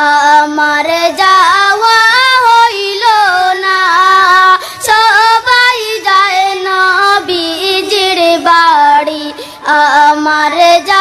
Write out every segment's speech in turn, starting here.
আমার যাওয়া হইল না। সবাই যায় না বিজির বাড়ি। আমার যা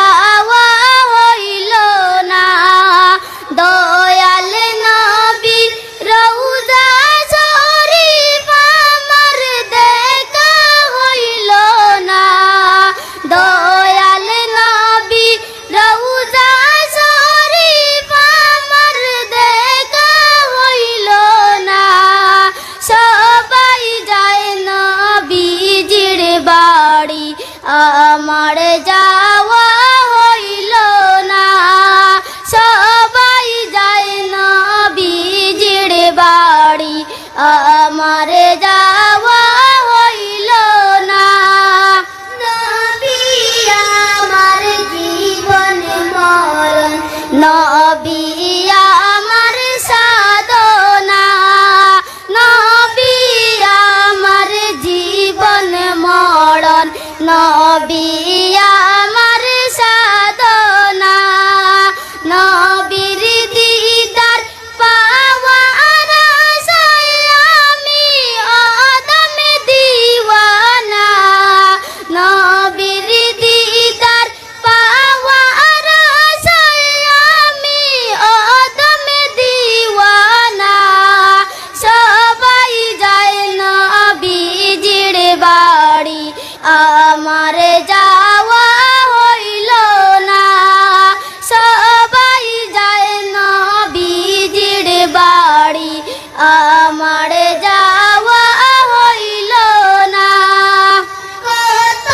আমার যাওয়া হইল না। সবাই যায় না বিজির বাড়ি। আমার যাওয়া হইল না। কত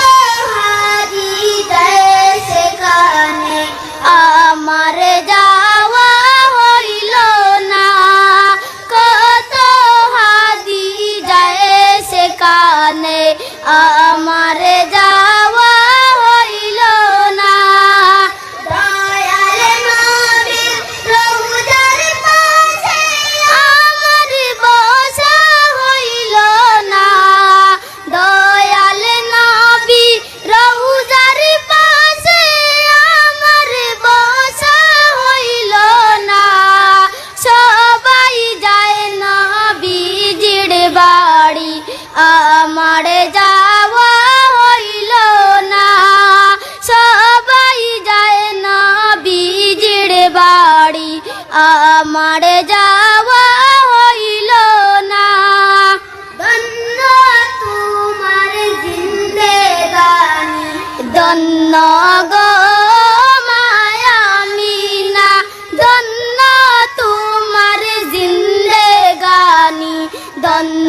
হারি যায় সেখানে আমার যাওয়া হইল না। কত হারি যায় সেখানে আমার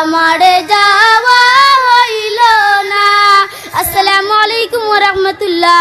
আমার যাওয়া হইল না। আসসালামু আলাইকুম রহমতুল্লাহ।